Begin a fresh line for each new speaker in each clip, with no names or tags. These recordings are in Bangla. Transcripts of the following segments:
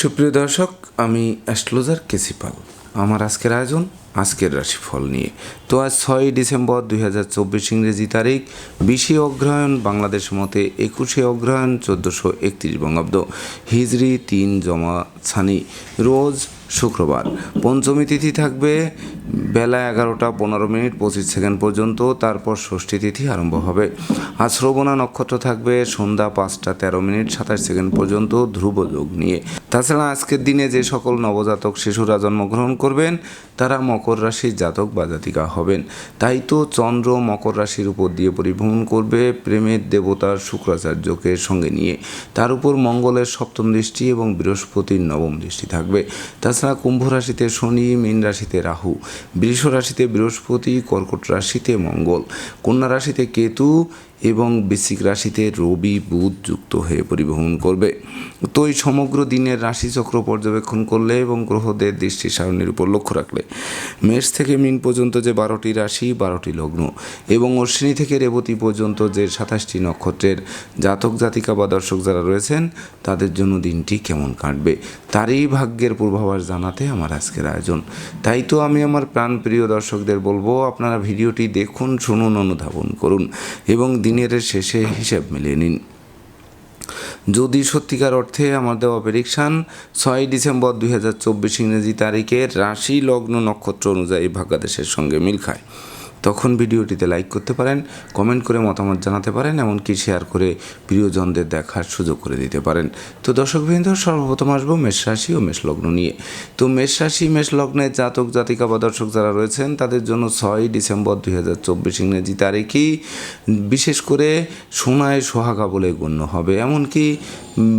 সুপ্রিয় দর্শক, আমি অ্যাস্ট্রোলজার কেসিপাল আমার আজকের আয়োজন, আজকের রাশিফল নিয়ে। তো আজ ছয়ই ডিসেম্বর দুই হাজার চব্বিশ ইংরেজি তারিখ, বিশে অগ্রহায়ণ বাংলাদেশ মতে একুশে অগ্রহায়ণ চোদ্দোশো একত্রিশ বঙ্গাব্দ। হিজরি তিন জমা ছানি। রোজ শুক্রবার। পঞ্চমী তিথি থাকবে বেলা এগারোটা পনেরো মিনিট পঁচিশ সেকেন্ড পর্যন্ত, তারপর ষষ্ঠী তিথি আরম্ভ হবে। আর শ্রবণা নক্ষত্র থাকবে সন্ধ্যা পাঁচটা তেরো মিনিট সাতাশ সেকেন্ড পর্যন্ত ধ্রুব যোগ নিয়ে। তাছাড়া আজকের দিনে যে সকল নবজাতক শিশুরা জন্মগ্রহণ করবেন, তারা মকর রাশির জাতক বা জাতিকা হবেন। তাই তো চন্দ্র মকর রাশির উপর দিয়ে পরিভ্রমণ করবে প্রেমের দেবতার শুক্রাচার্যকে সঙ্গে নিয়ে। তার উপর মঙ্গলের সপ্তম দৃষ্টি এবং বৃহস্পতির নবম দৃষ্টি থাকবে। তাছাড়া কুম্ভ রাশিতে শনি, মীন রাশিতে রাহু, বৃষ রাশিতে বৃহস্পতি, কর্কট রাশিতে মঙ্গল, কন্যা রাশিতে কেতু এবং বৃশ্চিক রাশিতে রবি, বুধ যুক্ত হয়ে পরিবহন করবে। তো এই সমগ্র দিনের রাশিচক্র পর্যবেক্ষণ করলে এবং গ্রহদের দৃষ্টি সারণীর উপর লক্ষ্য রাখলে, মেষ থেকে মিন পর্যন্ত যে বারোটি রাশি, বারোটি লগ্ন এবং অশ্বিনী থেকে রেবতী পর্যন্ত যে সাতাশটি নক্ষত্রের জাতক, জাতিকা বা দর্শক যারা রয়েছেন, তাদের জন্য দিনটি কেমন কাটবে, তারই ভাগ্যের পূর্বাভাস জানাতে আমার আজকের আয়োজন। তাই তো আমি আমার প্রাণপ্রিয় দর্শকদের বলব, আপনারা ভিডিওটি দেখুন, শুনুন, অনুধাবন করুন এবং দিনের শেষে হিসেব মিলিয়ে নিন। যদি সত্যিকার অর্থে আমার দেওয়া ছয় ডিসেম্বর দুই হাজার চব্বিশ ইংরেজি তারিখের রাশি লগ্ন নক্ষত্র অনুযায়ী ভাগ্যাদেশের সঙ্গে মিল খায়। তখন ভিডিওটিতে লাইক করতে পারেন কমেন্ট করে মতামত জানাতে পারেন, এমনকি শেয়ার করে প্রিয়জনদের দেখার সুযোগ করে দিতে পারেন। তো দর্শকবৃন্দ, সর্বপ্রথম আসব মেষ রাশি ও মেষ লগ্ন নিয়ে। তো মেষ রাশি, মেষ লগ্নের জাতক, জাতিকা বা দর্শক যারা রয়েছেন, তাদের জন্য ছয় ডিসেম্বর দুই হাজার চব্বিশ ইংরেজি তারিখই। বিশেষ করে সোনায় সোহাগা বলে গণ্য হবে। এমনকি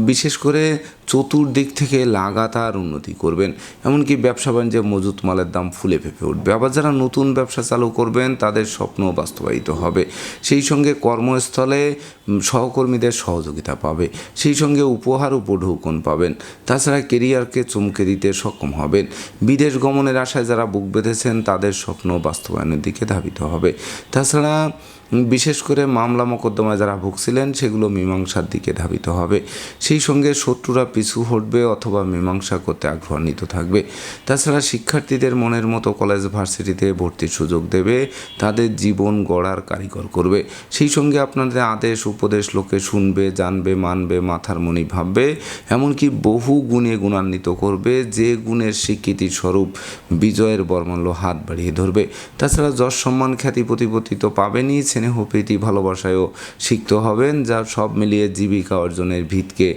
বিশেষ করে চতুর্দিক থেকে লাগাতার উন্নতি করবেন। এমনকি ব্যবসা বাণিজ্যে মজুত মালের দাম ফুলে ফেপে উঠবে। আবার যারা নতুন ব্যবসা চালু করবেন, তাদের স্বপ্ন বাস্তবায়িত হবে। সেই সঙ্গে কর্মস্থলে সহকর্মীদের সহযোগিতা পাবে। সেই সঙ্গে উপহার উপঢৌকন পাবেন। তাছাড়া কেরিয়ারকে চমকে দিতে সক্ষম হবেন। বিদেশ গমনের আশায় যারা বুক বেঁধেছেন, তাদের স্বপ্ন বাস্তবায়নের দিকে ধাবিত হবে। তাছাড়া বিশেষ করে মামলা মোকদ্দমায় যারা ভুগছিলেন, সেগুলো মীমাংসার দিকে ধাবিত হবে। সেই সঙ্গে শত্রুরা পিছু হটবে অথবা মীমাংসা করতে আগ্রহান্বিত থাকবে। তাছাড়া শিক্ষার্থীদের মনের মতো কলেজ ভার্সিটিতে ভর্তির সুযোগ দেবে, তাদের জীবন গড়ার কারিগর করবে। সেই সঙ্গে আপনাদের আদেশ, উপদেশ লোকে শুনবে, জানবে, মানবে, মাথার মনি ভাববে। এমনকি বহু গুণে গুণান্বিত করবে, যে গুণের স্বীকৃতি স্বরূপ বিজয়ের বর্মল্য হাত বাড়িয়ে ধরবে। তাছাড়া যশ সম্মান খ্যাতি প্রতিপত্তি তো পাবেনই স্নেহ প্রীতি ভালোবাসায়ও সিক্ত হবেন, যা সব মিলিয়ে জীবিকা অর্জনের ভিতকে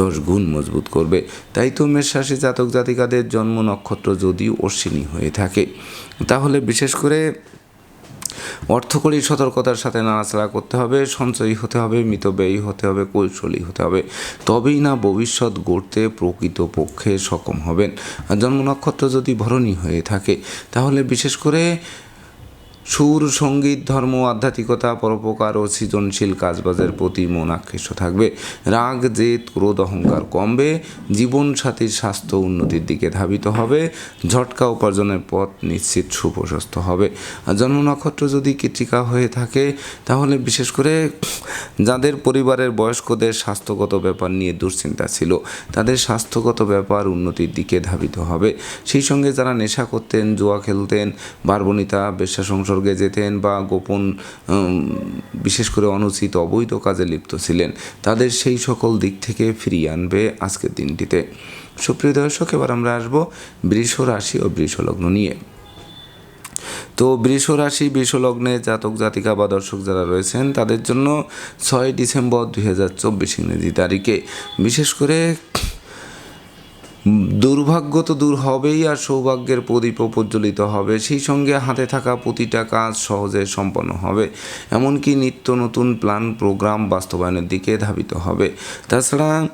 দশ গুণ মজবুত করবে। তাই তো মেষরাশি জাতক জাতিকাদের জন্ম নক্ষত্র যদি অশ্বিনী হয়ে থাকে। তাহলে বিশেষ করে অর্থকরী সতর্কতার সাথে নাড়াচাড়া করতে হবে, সঞ্চয়ী হতে হবে, মিতব্যয়ী হতে হবে, কৌশলী হতে হবে। তবেই না ভবিষ্যৎ গড়তে প্রকৃত পক্ষে সক্ষম হবেন। আর জন্ম নক্ষত্র যদি ভরণী হয়ে থাকে, তাহলে বিশেষ করে সুর, সংগীত, ধর্ম, আধ্যাত্মিকতা, পরোপকার ও সৃজনশীল কাজবাজের প্রতি মন আকৃষ্ট থাকবে। রাগ, জেদ, ক্রোধ, অহংকার কমবে। জীবনসাথীর স্বাস্থ্য উন্নতির দিকে ধাবিত হবে। ঝটকা উপার্জনের পথ নিশ্চিত সুপ্রশস্ত হবে। জন্ম নক্ষত্র যদি কৃতিকা হয়ে থাকে, তাহলে বিশেষ করে যাদের পরিবারের বয়স্কদের স্বাস্থ্যগত ব্যাপার নিয়ে দুশ্চিন্তা ছিল, তাদের স্বাস্থ্যগত ব্যাপার উন্নতির দিকে ধাবিত হবে। সেই সঙ্গে যারা নেশা করতেন, জুয়া খেলতেন, বারবনিতা বেশ্যা সংসর্গে যেতেন বা গোপন বিশেষ করে অনুচিত অবৈধ কাজে লিপ্ত ছিলেন, তাদের সেই সকল দিক থেকে ফিরিয়ে আনবে আজকের দিনটিতে। সুপ্রিয় দর্শক, এবার আমরা আসব বৃষ রাশি ও বৃষ লগ্ন নিয়ে। তো বৃষ রাশি, বৃষ লগ্নে জাতক, জাতিকা বা দর্শক যারা রয়েছেন, তাদের জন্য ছয় ডিসেম্বর দুই হাজার চব্বিশ ইংরেজি তারিখে বিশেষ করে দুর্ভাগ্য তো দূর হবেই আর সৌভাগ্যের প্রদীপও প্রজ্বলিত হবে। সেই সঙ্গে হাতে থাকা প্রতিটা কাজ সহজে সম্পন্ন হবে। এমনকি নিত্য নতুন প্ল্যান প্রোগ্রাম বাস্তবায়নের দিকে ধাবিত হবে। তাছাড়া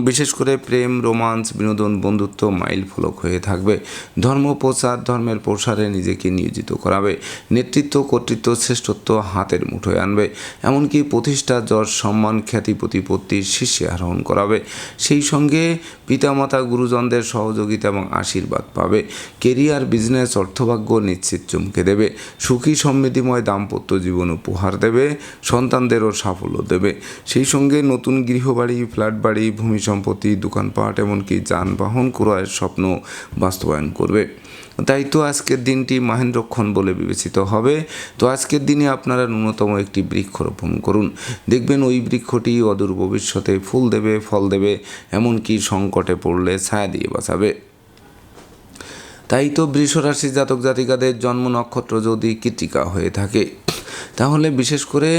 বিশেষ করে প্রেম রোমান্স বিনোদন, বন্ধুত্ব মাইল ফলক হয়ে থাকবে। ধর্ম, প্রচার, ধর্মের প্রসারে নিজেকে নিয়োজিত করাবে। নেতৃত্ব, কর্তৃত্ব, শ্রেষ্ঠত্ব হাতের মুঠোয় আনবে। এমনকি প্রতিষ্ঠা, যশ, সম্মান, খ্যাতি, প্রতিপত্তির শীর্ষে আরোহণ করাবে। সেই সঙ্গে পিতামাতা গুরুজনদের সহযোগিতা এবং আশীর্বাদ পাবে। কেরিয়ার, বিজনেস, অর্থভাগ্য নিশ্চিত চমকে দেবে। সুখী, সমৃদ্ধিময় দাম্পত্য জীবন উপহার দেবে। সন্তানদেরও সাফল্য দেবে। সেই সঙ্গে নতুন গৃহবাড়ি, ফ্ল্যাট বাড়ি, ভূমি সম্পত্তি, দোকানপাট, এমনকি যানবাহন ক্রয়ের স্বপ্ন বাস্তবায়ন করবে। তাই তো আজকের দিনটি মাহেন্দ্রক্ষণ বলে বিবেচিত হবে। তো আজকের দিনে আপনারা ন্যূনতম একটি বৃক্ষরোপণ করুন। দেখবেন ওই বৃক্ষটি অদূর ভবিষ্যতে ফুল দেবে, ফল দেবে, এমনকি সংকটে পড়লে ছায়া দিয়ে বাঁচাবে। তাই তো বৃষরাশি জাতক জাতিকাদের জন্ম নক্ষত্র যদি কৃতিকা হয়ে থাকে, তাহলে বিশেষ করে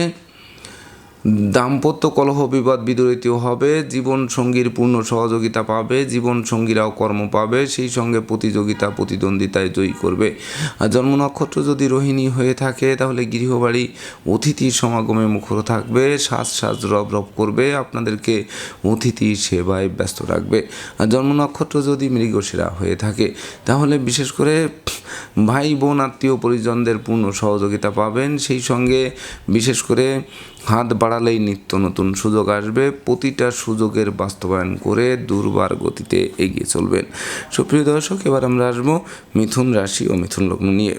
দাম্পত্য কলহ, বিবাদ বিদরিত হবে, জীবন সঙ্গীর পূর্ণ সহযোগিতা পাবে, জীবন সঙ্গীরাও কর্ম পাবে, সেই সঙ্গে প্রতিযোগিতা, প্রতিদ্বন্দ্বিতায় জয়ী করবে। আর জন্ম নক্ষত্র যদি রোহিণী হয়ে থাকে, তাহলে গৃহবাড়ি অতিথির সমাগমে মুখর থাকবে শ্বাস শ্বাস রব রব করবে, আপনাদেরকে অতিথি সেবায় ব্যস্ত রাখবে। আর জন্ম নক্ষত্র যদি মৃগশিরা হয়ে থাকে, তাহলে বিশেষ করে ভাই, বোন, আত্মীয় পরিজনদের পূর্ণ সহযোগিতা পাবেন, সেই সঙ্গে বিশেষ করে হাত বাড়ালেই নিত্য নতুন সুযোগ আসবে। প্রতিটা সুযোগের বাস্তবায়ন করে দুর্বার গতিতে এগিয়ে চলবেন। সুপ্রিয় দর্শক, এবার আমরা আসব মিথুন রাশি ও মিথুন লগ্ন নিয়ে।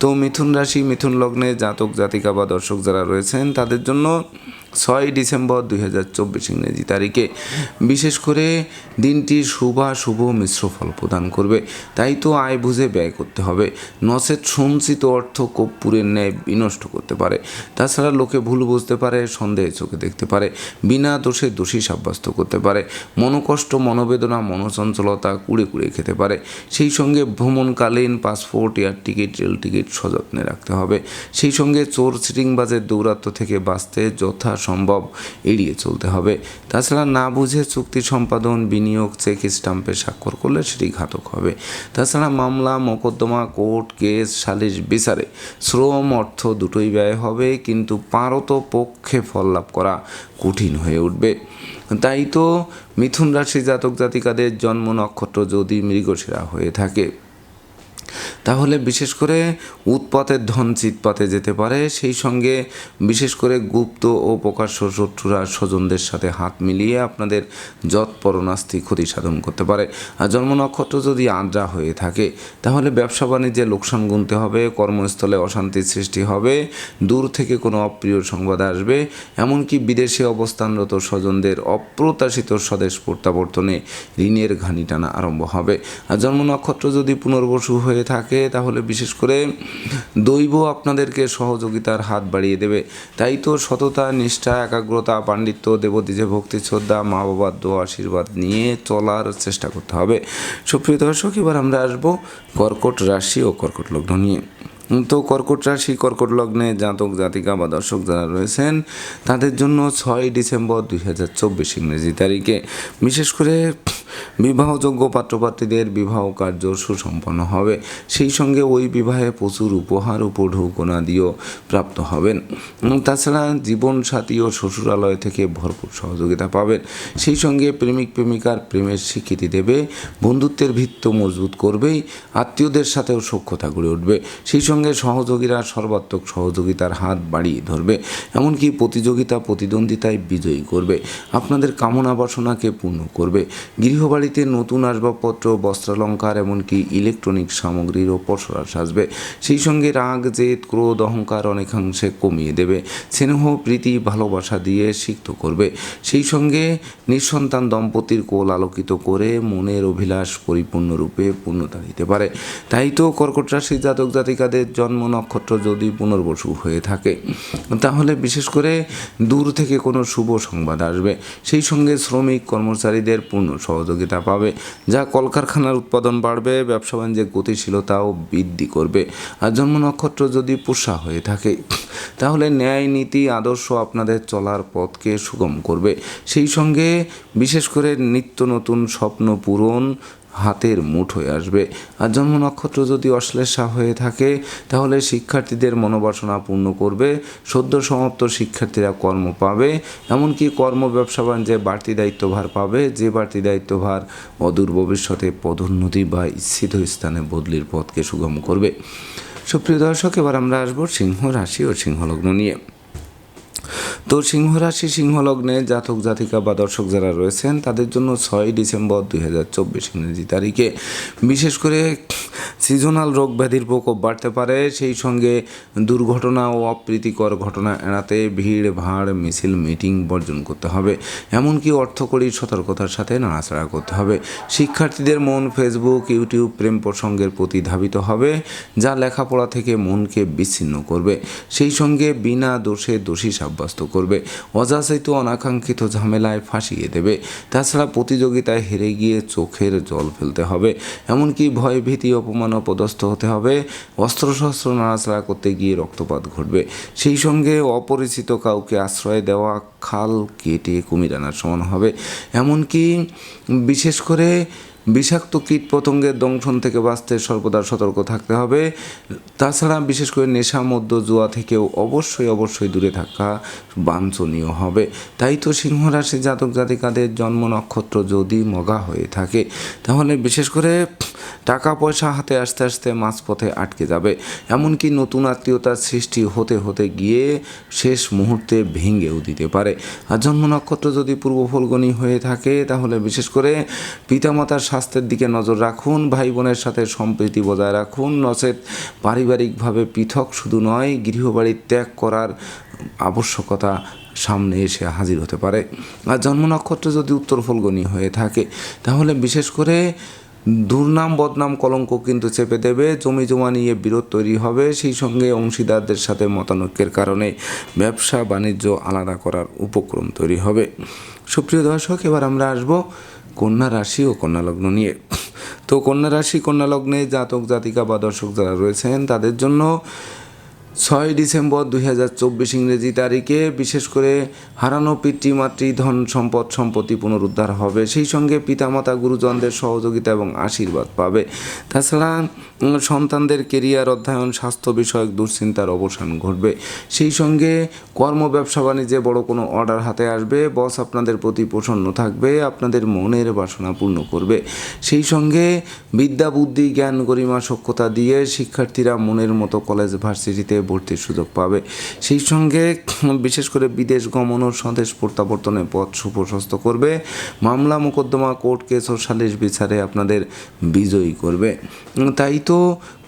তো মিথুন রাশি, মিথুন লগ্নে জাতক, জাতিকা বা দর্শক যারা রয়েছেন, তাদের জন্য ছয় ডিসেম্বর দুই হাজার চব্বিশ ইংরেজি তারিখে। বিশেষ করে দিনটি শুভা শুভ মিশ্র ফল প্রদান করবে। তাই তো আয় বুঝে ব্যয় করতে হবে। নচেত সঞ্চিত অর্থ কর্পূরের ন্যায় বিনষ্ট করতে পারে। তাছাড়া লোকে ভুল বুঝতে পারে, সন্দেহে চোখে দেখতে পারে, বিনা দোষে দোষী সাব্যস্ত করতে পারে, মনোকষ্ট, মনোবেদনা, মনোচঞ্চলতা কুড়ে কুড়ে খেতে পারে। সেই সঙ্গে ভ্রমণকালীন passport, air ticket, rail ticket সযত্নে রাখতে হবে। সেই সঙ্গে চোর সিটিংবাজের দৌরাত্ম থেকে বাঁচতে যথা সম্ভব এড়িয়ে চলতে হবে। তাছাড়া না বুঝে চুক্তি সম্পাদন, বিনিয়োগ, চেক স্টাম্পে স্বাক্ষর করলে সেটি ঘাতক হবে। তাছাড়া মামলা, মোকদ্দমা, কোর্ট কেস, সালিশ, বিচারে শ্রম, অর্থ দুটোই ব্যয় হবে, কিন্তু পারত পক্ষে ফল লাভ করা কঠিন হয়ে উঠবে। তাই তো মিথুন রাশি জাতক জাতিকাদের জন্ম নক্ষত্র যদি মৃগশিরা হয়ে থাকে। তাহলে বিশেষ করে উৎপাতের ধন চিৎপাতে যেতে পারে, সেই সঙ্গে বিশেষ করে গুপ্ত ও প্রকাশ্য শত্রুরা স্বজনদের সাথে হাত মিলিয়ে আপনাদের যৎপরণাস্তি ক্ষতি সাধন করতে পারে। আর জন্ম নক্ষত্র যদি আদ্রা হয়ে থাকে, তাহলে ব্যবসা বাণিজ্যে লোকসান গুনতে হবে, কর্মস্থলে অশান্তির সৃষ্টি হবে, দূর থেকে কোনো অপ্রিয় সংবাদ আসবে। এমনকি বিদেশে অবস্থানরত স্বজনদের অপ্রত্যাশিত স্বদেশ প্রত্যাবর্তনে ঋণের ঘানি টানা আরম্ভ হবে। আর জন্ম নক্ষত্র যদি পুনর্বসু হয়ে থাকে, তাহলে বিশেষ করে দৈব আপনাদেরকে সহযোগিতার হাত বাড়িয়ে দেবে। তাই তো সততা, নিষ্ঠা, একাগ্রতা, পাণ্ডিত্য দেবদীজে ভক্তি, শ্রদ্ধা মা বাবার দোয়া, আশীর্বাদ নিয়ে চলার চেষ্টা করতে হবে। সুপ্রিয় দর্শক, এবার আমরা আসব কর্কট রাশি ও কর্কট লগ্ন নিয়ে। তো কর্কট রাশি, কর্কট লগ্নে জাতক, জাতিকা বা দর্শক যারা রয়েছেন, তাদের জন্য ছয় ডিসেম্বর দুই হাজার চব্বিশ ইংরেজি তারিখে। বিশেষ করে বিবাহযোগ্য পাত্রপাত্রীদের বিবাহ কার্য সুসম্পন্ন হবে। সেই সঙ্গে ওই বিবাহে প্রচুর উপহার উপঢৌকনা দিয়েও প্রাপ্ত হবেন। তাছাড়া জীবনসাথী ও শ্বশুরালয় থেকে ভরপুর সহযোগিতা পাবেন। সেই সঙ্গে প্রেমিক, প্রেমিকার প্রেমের স্বীকৃতি দেবে, বন্ধুত্বের ভিত্ত মজবুত করবেই, আত্মীয়দের সাথেও সখ্যতা গড়ে উঠবে। সেই সঙ্গে সহযোগীরা সর্বাত্মক সহযোগিতার হাত বাড়িয়ে ধরবে। এমনকি প্রতিযোগিতা, প্রতিদ্বন্দ্বিতায় বিজয়ী করবে। আপনাদের কামনা বাসনাকে পূর্ণ করবে। গৃহবাড়িতে নতুন আসবাবপত্র, বস্ত্রালঙ্কার, এমনকি ইলেকট্রনিক সামগ্রীরও পসরা সাজবে। সেই সঙ্গে রাগ, জেদ, ক্রোধ, অহংকার অনেকাংশে কমিয়ে দেবে। স্নেহ, প্রীতি, ভালোবাসা দিয়ে সিক্ত করবে। সেই সঙ্গে নিঃসন্তান দম্পতির কোল আলোকিত করে মনের অভিলাষ পরিপূর্ণরূপে পূর্ণতা দিতে পারে। তাই তো কর্কট রাশি জাতক জাতিকাদের জন্ম নক্ষত্র যদি পুনর্বসু হয়ে থাকে, তাহলে বিশেষ করে দূর থেকে কোনো শুভ সংবাদ আসবে। সেই সঙ্গে শ্রমিক কর্মচারীদের পূর্ণ সহযোগিতা পাবে, যা কলকারখানার উৎপাদন বাড়বে, ব্যবসা বাণিজ্যের গতিশীলতাও বৃদ্ধি করবে। আর জন্ম নক্ষত্র যদি পুষা হয়ে থাকে, তাহলে ন্যায় নীতি, আদর্শ আপনাদের চলার পথকে সুগম করবে। সেই সঙ্গে বিশেষ করে নিত্য নতুন স্বপ্ন পূরণ হাতের মুঠোয় আসবে। আর জন্ম নক্ষত্র যদি অশ্লেষা হয়ে থাকে, তাহলে শিক্ষার্থীদের মনোবাসনা পূর্ণ করবে, সদ্য সমাপ্ত শিক্ষার্থীরা কর্ম পাবে, এমনকি কর্ম ব্যবসা বাণিজ্যে বাড়তি দায়িত্বভার পাবে, যে বাড়তি দায়িত্বভার অদূর ভবিষ্যতে পদোন্নতি বা ইচ্ছিত স্থানে বদলির পথকে সুগম করবে। সুপ্রিয় দর্শক, এবার আমরা আসব সিংহ রাশি ও সিংহলগ্ন নিয়ে। তো সিংহ রাশি সিংহ লগ্নে জাতক, জাতিকা বা দর্শক যারা রয়েছেন, তাদের জন্য ছয় ডিসেম্বর দুই হাজার চব্বিশ ইংরেজি তারিখে। বিশেষ করে সিজনাল রোগ ব্যাধির প্রকোপ বাড়তে পারে, সেই সঙ্গে দুর্ঘটনা ও অপ্রীতিকর ঘটনা এড়াতে ভিড়, ভাড়, মিছিল, মিটিং বর্জন করতে হবে। এমনকি অর্থকরীর সতর্কতার সাথে নাড়াচাড়া করতে হবে। শিক্ষার্থীদের মন ফেসবুক ইউটিউব প্রেম প্রসঙ্গের প্রতি ধাবিত হবে, যা লেখাপড়া থেকে মনকে বিচ্ছিন্ন করবে। সেই সঙ্গে বিনা দোষে দোষী সাব্যস্ত করবে। অযাচিত অনাকাঙ্ক্ষিত ঝামেলায় ফাঁসিয়ে দেবে। তাছাড়া প্রতিযোগিতায় হেরে গিয়ে চোখের জল ফেলতে হবে। এমনকি ভয় ভীতি অপমান পদস্থ হতে হবে। অস্ত্র শস্ত্র নাড়াচাড়া করতে গিয়ে রক্তপাত ঘটবে। সেই সঙ্গে অপরিচিত কাউকে আশ্রয় দেওয়া, খাল কেটে কুমির আনার সমান হবে। এমনকি বিশেষ করে বিষাক্ত কীট পতঙ্গের দংশন থেকে বাঁচতে সর্বদা সতর্ক থাকতে হবে। তাছাড়া বিশেষ করে নেশা মধ্য জুয়া থেকেও অবশ্যই অবশ্যই দূরে থাকা বাঞ্ছনীয় হবে। তাই তো সিংহ রাশি জাতক জাতিকাদের জন্ম নক্ষত্র যদি মগা হয়ে থাকে, তাহলে বিশেষ করে টাকা পয়সা হাতে আসতে আসতে মাঝপথে আটকে যাবে। এমনকি নতুন আত্মীয়তার সৃষ্টি হতে হতে গিয়ে শেষ মুহূর্তে ভেঙেও দিতে পারে। আর জন্ম নক্ষত্র যদি পূর্ব ফলগণী হয়ে থাকে, তাহলে বিশেষ করে পিতামাতার স্বাস্থ্যের দিকে নজর রাখুন ভাই বোনের সাথে সম্প্রীতি বজায় রাখুন। নচেত পারিবারিকভাবে পৃথক শুধু নয়, গৃহবাড়ি ত্যাগ করার আবশ্যকতা সামনে এসে হাজির হতে পারে। আর জন্ম নক্ষত্র যদি উত্তর ফলগণী হয়ে থাকে, তাহলে বিশেষ করে দুর্নাম, বদনাম কলঙ্ক কিন্তু চেপে দেবে, জমি জমা নিয়ে বিরোধ তৈরি হবে, সেই সঙ্গে অংশীদারদের সাথে মতানৈক্যের কারণে ব্যবসা, বাণিজ্য আলাদা করার উপক্রম তৈরি হবে। সুপ্রিয় দর্শক, এবার আমরা আসব কন্যা রাশি ও কন্যা লগ্ন নিয়ে। তো কন্যা রাশি, কন্যা লগ্নে জাতক, জাতিকা বা দর্শক যারা রয়েছেন, তাদের জন্য ছয় ডিসেম্বর দুই হাজার চব্বিশ ইংরেজি তারিখে বিশেষ করে হারানো পিতৃমাতৃ ধন সম্পদ, সম্পত্তি পুনরুদ্ধার হবে। সেই সঙ্গে পিতামাতা, গুরুজনদের সহযোগিতা এবং আশীর্বাদ পাবে। তাছাড়া সন্তানদের কেরিয়ার অধ্যয়ন, স্বাস্থ্য বিষয়ক দুশ্চিন্তার অবসান ঘটবে। সেই সঙ্গে কর্ম, ব্যবসা, বাণিজ্যে বড় কোনো অর্ডার হাতে আসবে। বস আপনাদের প্রতি প্রসন্ন থাকবে, আপনাদের মনের বাসনা পূর্ণ করবে। সেই সঙ্গে বিদ্যা, বুদ্ধি, জ্ঞান, গরিমা, সক্ষতা দিয়ে শিক্ষার্থীরা মনের মতো কলেজ, ভার্সিটিতে ভর্তির সুযোগ পাবে। সেই সঙ্গে বিশেষ করে বিদেশ গমন ও স্বদেশ প্রত্যাবর্তনের পথ সুপ্রশস্ত করবে। মামলা, মোকদ্দমা, কোর্ট কেস ও সালিশ বিচারে আপনাদের বিজয়ী করবে। তাই তো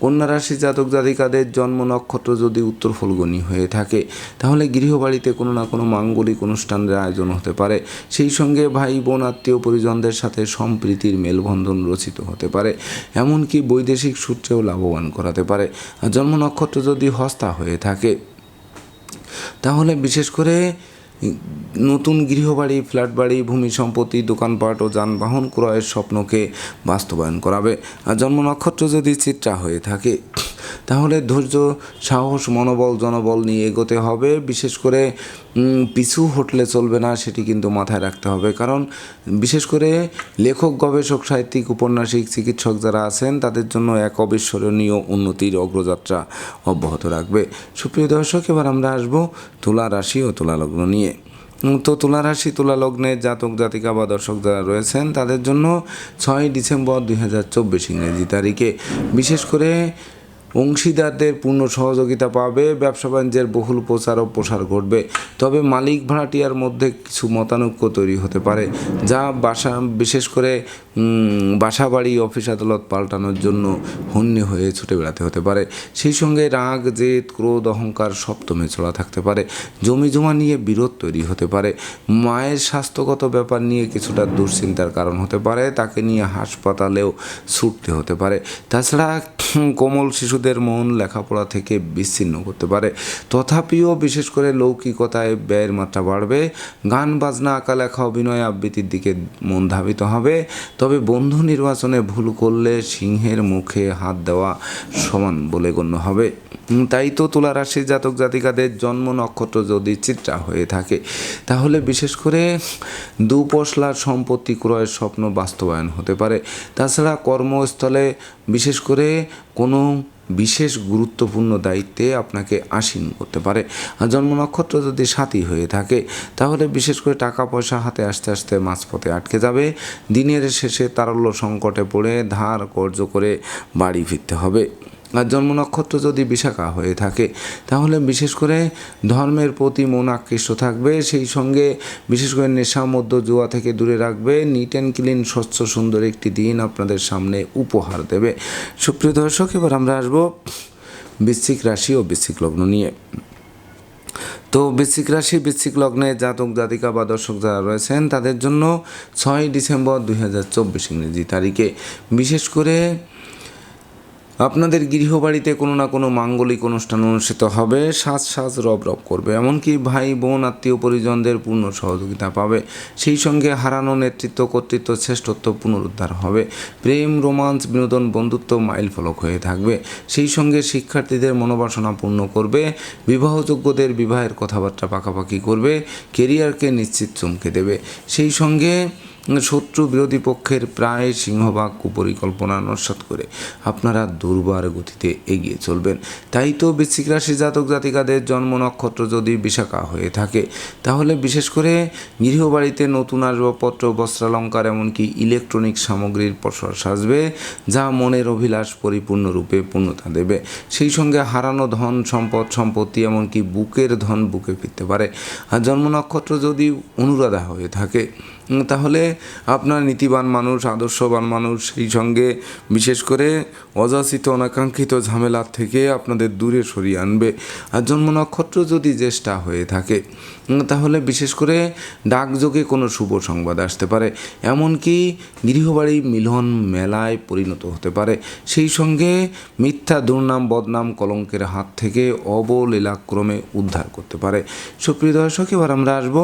কন্যা রাশি জাতক জাতিকাদের জন্ম নক্ষত্র যদি উত্তর ফলগণী হয়ে থাকে, তাহলে গৃহবাড়িতে কোনো না কোনো মাঙ্গলিক অনুষ্ঠানের আয়োজন হতে পারে। সেই সঙ্গে ভাই, বোন, আত্মীয় পরিজনদের সাথে সম্প্রীতির মেলবন্ধন রচিত হতে পারে। এমনকি বৈদেশিক সূত্রেও লাভবান করাতে পারে। জন্ম নক্ষত্র যদি হস্তা হয়ে থাকে, তাহলে বিশেষ করে নতুন গৃহবাড়ি, ফ্ল্যাট বাড়ি, ভূমি সম্পত্তি, দোকানপাট ও যানবাহন ক্রয়ের স্বপ্নকে বাস্তবায়ন করাবে। আর জন্ম নক্ষত্র যদি চিত্রা হয়ে থাকে তাহলে ধৈর্য, সাহস, মনোবল, জনবল নিয়ে এগোতে হবে। বিশেষ করে পিছু হটলে চলবে না, সেটি কিন্তু মাথায় রাখতে হবে। কারণ, বিশেষ করে লেখক, গবেষক, সাহিত্যিক, উপন্যাসিক, চিকিৎসক যারা আছেন, তাদের জন্য এক অবিস্মরণীয় উন্নতির অগ্রযাত্রা অব্যাহত রাখবে। সুপ্রিয় দর্শক, এবার আমরা আসব তুলা রাশি ও তুলা লগ্ন নিয়ে। তো তুলা রাশি, তুলা লগ্নে জাতক, জাতিকা বা দর্শক যারা রয়েছেন, তাদের জন্য ছয় ডিসেম্বর দুই হাজার চব্বিশ ইংরেজি তারিখে। বিশেষ করে অংশীদারদের পূর্ণ সহযোগিতা পাবে, ব্যবসা বাণিজ্যের বহুল প্রচার ও প্রসার ঘটবে। তবে মালিক ভাড়াটিয়ার মধ্যে কিছু মতানৈক্য তৈরি হতে পারে, যা বাসা, বিশেষ করে বাসা বাড়ি অফিস আদালত পাল্টানোর জন্য হন্যে হয়ে ছুটে বেড়াতে হতে পারে। সেই সঙ্গে রাগ, জেদ, ক্রোধ, অহংকার সপ্তমে চড়া থাকতে পারে। জমি জমা নিয়ে বিরোধ তৈরি হতে পারে। মায়ের স্বাস্থ্যগত ব্যাপার নিয়ে কিছুটা দুশ্চিন্তার কারণ হতে পারে, তাকে নিয়ে হাসপাতালেও ছুটতে হতে পারে। তাছাড়া কোমল শিশুদের শিশুদের মন লেখাপড়া থেকে বিচ্ছিন্ন করতে পারে। তথাপিও বিশেষ করে লৌকিকতায় ব্যয়ের মাত্রা বাড়বে। গান, বাজনা আঁকা লেখা অভিনয় আবৃত্তির দিকে মন ধাবিত হবে। তবে বন্ধু নির্বাচনে ভুল করলে সিংহের মুখে হাত দেওয়া সমান বলে গণ্য হবে। তাই তো তুলা রাশির জাতক জাতিকাদের জন্ম নক্ষত্র যদি চিত্রা হয়ে থাকে, তাহলে বিশেষ করে দুপশলার সম্পত্তি ক্রয়ের স্বপ্ন বাস্তবায়ন হতে পারে। তাছাড়া কর্মস্থলে বিশেষ করে কোনো বিশেষ গুরুত্বপূর্ণ দায়িত্বে আপনাকে আসীন করতে পারে। আর জন্ম নক্ষত্র যদি সাথী হয়ে থাকে, তাহলে বিশেষ করে টাকা পয়সা হাতে আস্তে আস্তে মাঝপথে আটকে যাবে। দিনের শেষে তারল্য সংকটে পড়ে ধার কর্য করে বাড়ি ফিরতে হবে। জন্ম নক্ষত্র যদি বিশাখা হয়ে থাকে, তাহলে বিশেষ করে ধর্মের প্রতি মন আকৃষ্ট থাকবে, সেই সঙ্গে বিশেষ করে নেশা মধ্য জুয়া থেকে দূরে রাখবে নিট অ্যান্ড ক্লিন স্বচ্ছ, সুন্দর একটি দিন আপনাদের সামনে উপহার দেবে। সুপ্রিয় দর্শক, এবার আমরা আসব বৃশ্চিক রাশি ও বৃশ্চিক লগ্ন নিয়ে। তো বৃশ্চিক রাশি, বৃশ্চিক লগ্নে জাতক, জাতিকা বা দর্শক যারা রয়েছেন, তাদের জন্য ছয় ডিসেম্বর দুই হাজার চব্বিশ ইংরেজি তারিখে বিশেষ করে আপনাদের গৃহবাড়িতে কোনো না কোনো মাঙ্গলিক অনুষ্ঠান অনুষ্ঠিত হবে, সাজ সাজ রব রব করবে। এমনকি ভাই, বোন, আত্মীয় পরিজনদের পূর্ণ সহযোগিতা পাবে। সেই সঙ্গে হারানো নেতৃত্ব, কর্তৃত্ব, শ্রেষ্ঠত্ব পুনরুদ্ধার হবে। প্রেম, রোমান্স, বিনোদন, বন্ধুত্ব মাইল ফলক হয়ে থাকবে। সেই সঙ্গে শিক্ষার্থীদের মনোবাসনা পূর্ণ করবে। বিবাহযোগ্যদের বিবাহের কথাবার্তা পাকাপাকি করবে। কেরিয়ারকে নিশ্চিত চমকে দেবে। সেই সঙ্গে শত্রু বিরোধী পক্ষের প্রায় সিংহভাগ কুপরিকল্পনা নস্বাত করে আপনারা দুর্বার গতিতে এগিয়ে চলবেন। তাই তো বৃশ্চিক রাশি জাতক জাতিকাদের জন্ম নক্ষত্র যদি বিশাখা হয়ে থাকে, তাহলে বিশেষ করে গৃহবাড়িতে নতুন আসবাবপত্র, বস্ত্রালঙ্কার, এমনকি ইলেকট্রনিক সামগ্রীর প্রসার সাজবে, যা মনের অভিলাষ পরিপূর্ণরূপে পূর্ণতা দেবে। সেই সঙ্গে হারানো ধন, সম্পদ, সম্পত্তি, এমনকি বুকের ধন বুকে ফিরতে পারে। আর জন্ম নক্ষত্র যদি অনুরাধা হয়ে থাকে তাহলে আপনার নীতিবান মানুষ, আদর্শবান মানুষ, সেই সঙ্গে বিশেষ করে অযাচিত, অনাকাঙ্ক্ষিত ঝামেলার থেকে আপনাদের দূরে সরিয়ে আনবে। আর জন্ম নক্ষত্র যদি জ্যেষ্ঠা হয়ে থাকে তাহলে বিশেষ করে ডাকযোগে কোনো শুভ সংবাদ আসতে পারে। এমনকি গৃহবাড়ি মিলন মেলায় পরিণত হতে পারে। সেই সঙ্গে মিথ্যা, দুর্নাম, বদনাম, কলঙ্কের হাত থেকে অবলীলাক্রমে উদ্ধার করতে পারে। সুপ্রিয় দর্শক, এবার আমরা আসব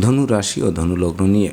ধনু রাশি ও ধনুলগ্ন নিয়ে।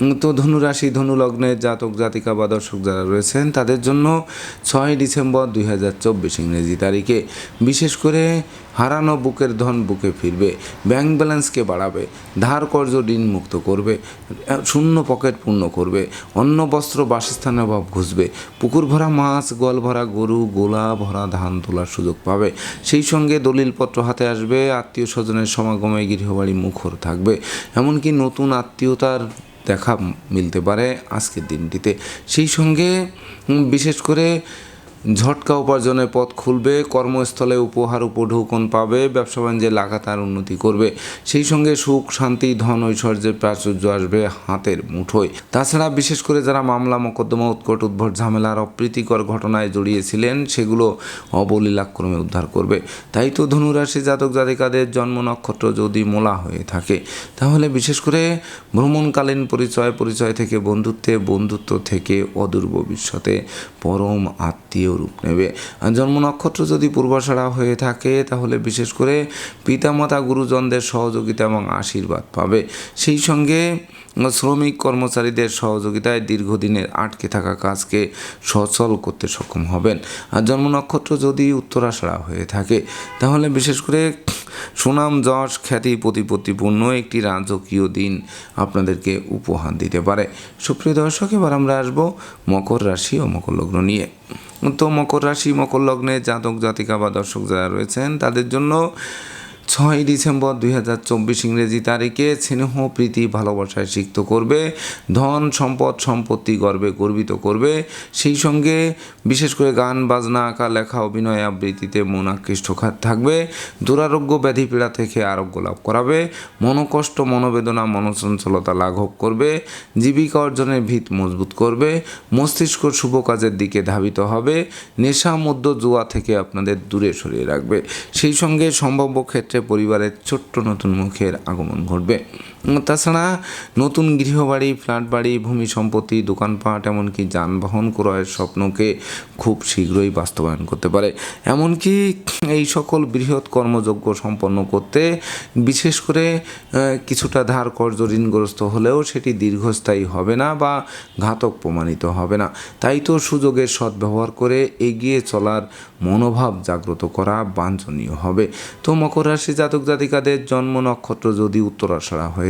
তো ধনু রাশি ধনু লগ্নের জাতক, জাতিকা বা দর্শক যারা রয়েছেন, তাদের জন্য ছয় ডিসেম্বর দুই হাজার চব্বিশ ইংরেজি তারিখে। বিশেষ করে হারানো বুকের ধন বুকে ফিরবে, ব্যাংক ব্যালেন্সকে বাড়াবে, ধার কর্য ঋণ মুক্ত করবে, শূন্য পকেট পূর্ণ করবে, অন্ন, বস্ত্র বাসস্থানের অভাব ঘুষবে, পুকুর ভরা মাছ, গোয়াল ভরা গরু, গোলা ভরা ধান তোলার সুযোগ পাবে। সেই সঙ্গে দলিলপত্র হাতে আসবে, আত্মীয় স্বজনের সমাগমে গৃহবাড়ি মুখর থাকবে। এমনকি নতুন আত্মীয়তার দেখা মিলতে পারে আজকের দিনটিতে। সেই সঙ্গে বিশেষ করে ঝটকা উপার্জনের পথ খুলবে, কর্মস্থলে উপহার উপঢৌকন পাবে, ব্যবসা বাণিজ্যে লাগাতার উন্নতি করবে। সেই সঙ্গে সুখ, শান্তি, ধন, ঐশ্বর্যের প্রাচুর্য আসবে হাতের মুঠোয়। তাছাড়া বিশেষ করে যারা মামলা, মোকদ্দমা, উৎকট, উদ্ভট, ঝামেলার অপ্রীতিকর ঘটনায় জড়িয়েছিলেন, সেগুলো অবলীলাক্রমে উদ্ধার করবে। তাই তো ধনুরাশি জাতক জাতিকাদের জন্ম নক্ষত্র যদি মোলা হয়ে থাকে, তাহলে বিশেষ করে ভ্রমণকালীন পরিচয় পরিচয় থেকে বন্ধুত্বে, বন্ধুত্ব থেকে অদূর ভবিষ্যতে পরম আত্মীয় রূপ নেবে। জন্ম নক্ষত্র যদি পূর্বাষাড়া হয়ে থাকে, তাহলে বিশেষ করে পিতামাতা গুরুজনদের সহযোগিতা এবং আশীর্বাদ পাবে। সেই সঙ্গে শ্রমিক কর্মচারীদের সহযোগিতায় দীর্ঘদিনের আটকে থাকা কাজকে সচল করতে সক্ষম হবেন। আর জন্ম নক্ষত্র যদি উত্তরাষাড়া হয়ে থাকে, তাহলে বিশেষ করে সুনাম, যশ, খ্যাতি, প্রতিপত্তিপূর্ণ একটি রাজকীয় দিন আপনাদেরকে উপহার দিতে পারে। সুপ্রিয় দর্শক, এবার আমরা আসব মকর রাশি ও মকর লগ্ন নিয়ে। তো মকর রাশি, মকর লগ্নে জাতক, জাতিকা বা দর্শক যারা রয়েছেন, তাদের জন্য ছয় ডিসেম্বর দুই হাজার চব্বিশ ইংরেজি তারিখে স্নেহ, প্রীতি, ভালোবাসায় সিক্ত করবে, ধন, সম্পদ, সম্পত্তি গর্বে গর্বিত করবে। সেই সঙ্গে বিশেষ করে গান, বাজনা, আঁকা, লেখা, অভিনয় আবৃত্তিতে মন আকৃষ্ট থাকবে। দুরারোগ্য ব্যাধি পীড়া থেকে আরোগ্য লাভ করাবে। মনোকষ্ট, মনোবেদনা, মনচঞ্চলতা লাঘব করবে। জীবিকা অর্জনের ভিত মজবুত করবে। মস্তিষ্ক শুভ কাজের দিকে ধাবিত হবে। নেশা মধ্য জুয়া থেকে আপনাদের দূরে সরিয়ে রাখবে। সেই সঙ্গে সম্ভাব্য ক্ষেত্রে পরিবারের ছোট্ট নতুন মুখের আগমন ঘটবে। তাছাড়া নতুন গৃহবাড়ি, ফ্ল্যাট বাড়ি, ভূমি সম্পত্তি, দোকানপাট, এমনকি যানবাহন ক্রয়ের স্বপ্নকে খুব শীঘ্রই বাস্তবায়ন করতে পারে। এমনকি এই সকল বৃহৎ কর্মযোগ্য সম্পন্ন করতে বিশেষ করে কিছুটা ধার কর্য ঋণগ্রস্ত হলেও সেটি দীর্ঘস্থায়ী হবে না বা ঘাতক প্রমাণিত হবে না। তাই তো সুযোগের সদ্ব্যবহার করে এগিয়ে চলার মনোভাব জাগ্রত করা বাঞ্ছনীয় হবে। তো মকর রাশি জাতক জাতিকাদের জন্ম নক্ষত্র যদি উত্তরাষাঢ়া হয়ে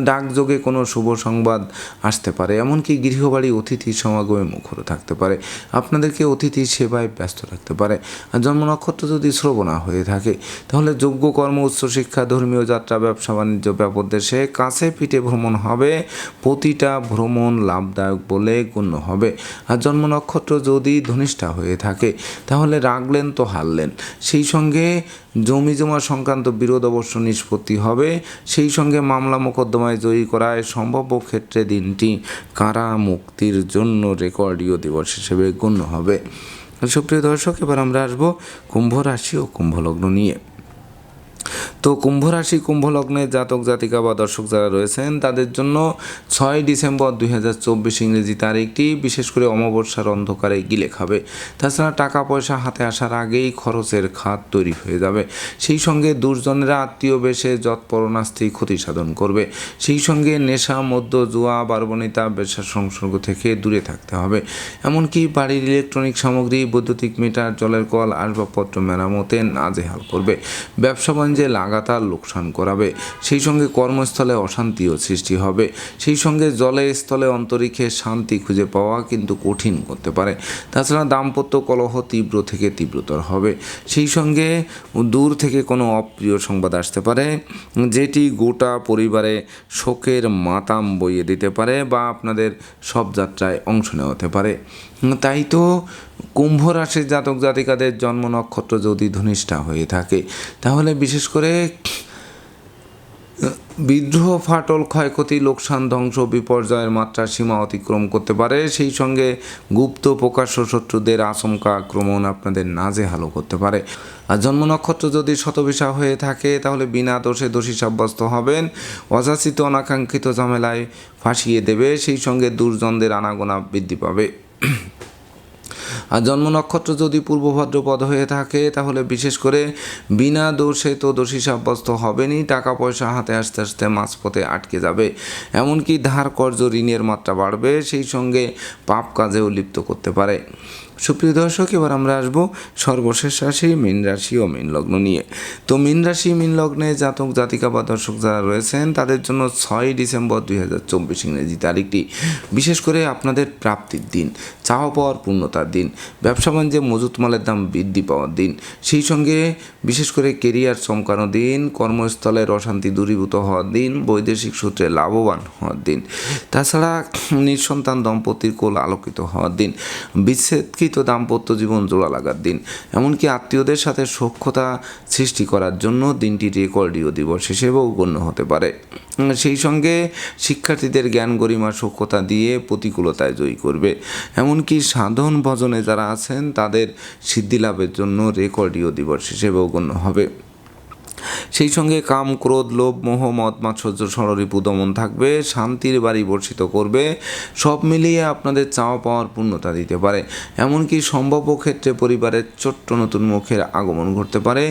ডাকযোগে কোনো শুভ সংবাদ আসতে পারে, এমনকি গৃহবাড়ি অতিথি সমাগমে মুখর থাকতে পারে, আপনাদেরকে অতিথি সেবায় ব্যস্ত রাখতে পারে। আর জন্ম নক্ষত্র যদি শ্রবণা হয়ে থাকে, তাহলে যোগ্য কর্ম উচ্চশিক্ষা ধর্মীয় যাত্রা, ব্যবসা, বাণিজ্য, ব্যাপক দেশে কাছে পিঠে ভ্রমণ হবে, প্রতিটা ভ্রমণ লাভদায়ক বলে গণ্য হবে। আর জন্ম নক্ষত্র যদি ধনিষ্ঠা হয়ে থাকে, তাহলে রাগলেন তো হারলেন। সেই সঙ্গে জমি জমা সংক্রান্ত বিরোধ অবশ্য নিষ্পত্তি হবে, সেই সঙ্গে মামলা মোকদ্দমায় জয়ী করায় সম্ভাব্য ক্ষেত্রে দিনটি কারা মুক্তির জন্য রেকর্ডীয় দিবস হিসেবে গণ্য হবে। সুপ্রিয় দর্শক, এবার আমরা আসব কুম্ভ রাশি ও কুম্ভ লগ্ন নিয়ে। তো কুম্ভ রাশি কুম্ভ লগ্নের জাতক, জাতিকা বা দর্শক যারা রয়েছেন, তাদের জন্য ছয় ডিসেম্বর দুই হাজার চব্বিশ ইংরেজি তারিখটি বিশেষ করে অমাবস্যার অন্ধকারে গিলে খাবে তাছাড়া টাকা পয়সা হাতে আসার আগেই খরচের খাত তৈরি হয়ে যাবে। সেই সঙ্গে দুর্জনেরা আত্মীয় বেশে যৎপরণাস্তি ক্ষতি সাধন করবে। সেই সঙ্গে নেশা মধ্য জুয়া, বারবনিতা বেশা সংসর্গ থেকে দূরে থাকতে হবে। এমনকি বাড়ির ইলেকট্রনিক সামগ্রী, বৈদ্যুতিক মিটার, জলের কল, আসবাবপত্র মেরামতে নাজেহাল করবে। ব্যবসা বাণিজ্যে লাগাতার লোকসান করাবে, সেই সঙ্গে কর্মস্থলে অশান্তিও সৃষ্টি হবে। সেই সঙ্গে জলে স্থলে অন্তরিক্ষে শান্তি খুঁজে পাওয়া কিন্তু কঠিন করতে পারে। তাছাড়া দাম্পত্য কলহ তীব্র থেকে তীব্রতর হবে। সেই সঙ্গে দূর থেকে কোনো অপ্রিয় সংবাদ আসতে পারে, যেটি গোটা পরিবারে শোকের মাতাম বইয়ে দিতে পারে বা আপনাদের সব যাত্রায় অংশ নেওয়াতে পারে। তাই তো কুম্ভ রাশির জাতক জাতিকাদের জন্ম নক্ষত্র যদি ধনিষ্ঠা হয়ে থাকে, তাহলে বিশেষ করে, বিদ্রোহ, ফাটল, ক্ষয়ক্ষতি, লোকসান, ধ্বংস, বিপর্যয়ের মাত্রা সীমা অতিক্রম করতে পারে। সেই সঙ্গে গুপ্ত, প্রকাশ্য শত্রুদের আশঙ্কা আক্রমণ আপনাদের নাজেহালও করতে পারে। আর জন্ম নক্ষত্র যদি শতবিশা হয়ে থাকে, তাহলে বিনা দোষে দোষী সাব্যস্ত হবেন। অযাচিত, অনাকাঙ্ক্ষিত ঝামেলায় ফাঁসিয়ে দেবে, সেই সঙ্গে দুর্জনদের আনাগোনা বৃদ্ধি পাবে। আর জন্ম নক্ষত্র যদি পূর্ব পদ হয়ে থাকে, তাহলে বিশেষ করে বিনা দোষে তো দোষী সাব্যস্ত হবেনি টাকা পয়সা হাতে আসতে আসতে মাঝপথে আটকে যাবে। এমনকি ধার কর্য ঋণের মাত্রা বাড়বে, সেই সঙ্গে পাপ কাজেও লিপ্ত করতে পারে। সুপ্রিয় দর্শক, এবার আমরা আসব সর্বশেষ রাশি মীন রাশি ও মীন লগ্ন নিয়ে। তো মীন রাশি, মীন লগ্নে জাতক, জাতিকা বা দর্শক যারা রয়েছেন, তাদের জন্য ছয় ডিসেম্বর দুই হাজার চব্বিশ ইংরেজি তারিখটি। বিশেষ করে আপনাদের প্রাপ্তির দিন, চাওয়া পাওয়ার পূর্ণতার দিন, ব্যবসা বাণিজ্যে মজুত মালের দাম বৃদ্ধি পাওয়ার দিন, সেই সঙ্গে বিশেষ করে কেরিয়ার চমকানো দিন কর্মস্থলের অশান্তি দূরীভূত হওয়ার দিন, বৈদেশিক সূত্রে লাভবান হওয়ার দিন। তাছাড়া নিঃসন্তান দম্পতির কোল আলোকিত হওয়ার দিন বিচ্ছেদকৃত দাম্পত্য জীবন জোড়া লাগার দিন। এমনকি আত্মীয়দের সাথে সক্ষতা সৃষ্টি করার জন্য দিনটি রেকর্ডীয় দিবস হিসেবেও গণ্য হতে পারে। সেই সঙ্গে শিক্ষার্থীদের জ্ঞান গরিমা সক্ষতা দিয়ে প্রতিকূলতায় জয়ী করবে। এমনকি সাধন ভজনে যারা আছেন, তাদের সিদ্ধি লাভের জন্য রেকর্ডীয় দিবস হিসেবেও গণ্য হবে। সেই সঙ্গে কাম, ক্রোধ, লোভ, মোহ, মদ মাৎসর্য ষড়রিপু দমন থাকবে, শান্তির বাড়ি বর্ষিত করবে, সব মিলিয়ে আপনাদের চাওয়া পাওয়ার পূর্ণতা দিতে পারে। এমনকি সম্ভাব্য ক্ষেত্রে পরিবারের ছোট্ট নতুন মুখের আগমন ঘটতে পারে,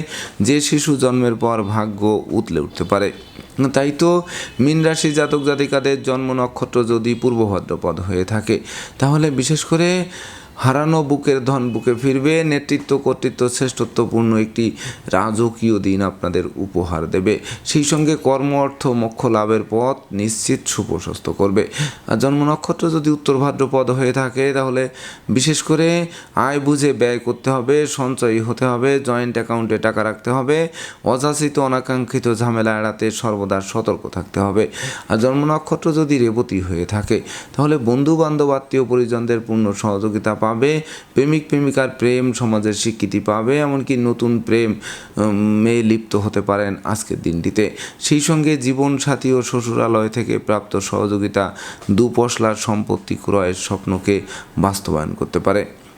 যে শিশু জন্মের পর ভাগ্য উতলে উঠতে পারে। তাই তো মীন রাশি জাতক জাতিকাদের জন্ম নক্ষত্র যদি পূর্ব ভাদ্রপদ হয়ে থাকে, তাহলে বিশেষ করে হারানো বুকের ধন বুকে ফিরবে, নেতৃত্ব কর্তৃত্ব শ্রেষ্ঠত্বপূর্ণ একটি রাজকীয় দিন আপনাদের উপহার দেবে। সেই সঙ্গে কর্ম, অর্থ, মোক্ষ লাভের পথ নিশ্চিত সুপ্রশস্ত করবে। আর জন্ম নক্ষত্র যদি উত্তর ভাদ্রপদ হয়ে থাকে, তাহলে বিশেষ করে আয় বুঝে ব্যয় করতে হবে, সঞ্চয়ী হতে হবে, জয়েন্ট অ্যাকাউন্টে টাকা রাখতে হবে, অযাচিত অনাকাঙ্ক্ষিত ঝামেলা এড়াতে সর্বদা সতর্ক থাকতে হবে। আর জন্ম নক্ষত্র যদি রেবতী হয়ে থাকে, তাহলে বন্ধু বান্ধব আত্মীয় পরিজনদের পূর্ণ সহযোগিতা পাবে প্রেমিক প্রেমিকার প্রেম সমাজের স্বীকৃতি পাবে, এমনকি নতুন প্রেম মেয়ে লিপ্ত হতে পারেন আজকের দিনটিতে। সেই সঙ্গে জীবন সাথী ও শ্বশুরালয় থেকে প্রাপ্ত সহযোগিতা, দুপশলার সম্পত্তি ক্রয়ের স্বপ্নকে বাস্তবায়ন করতে পারে।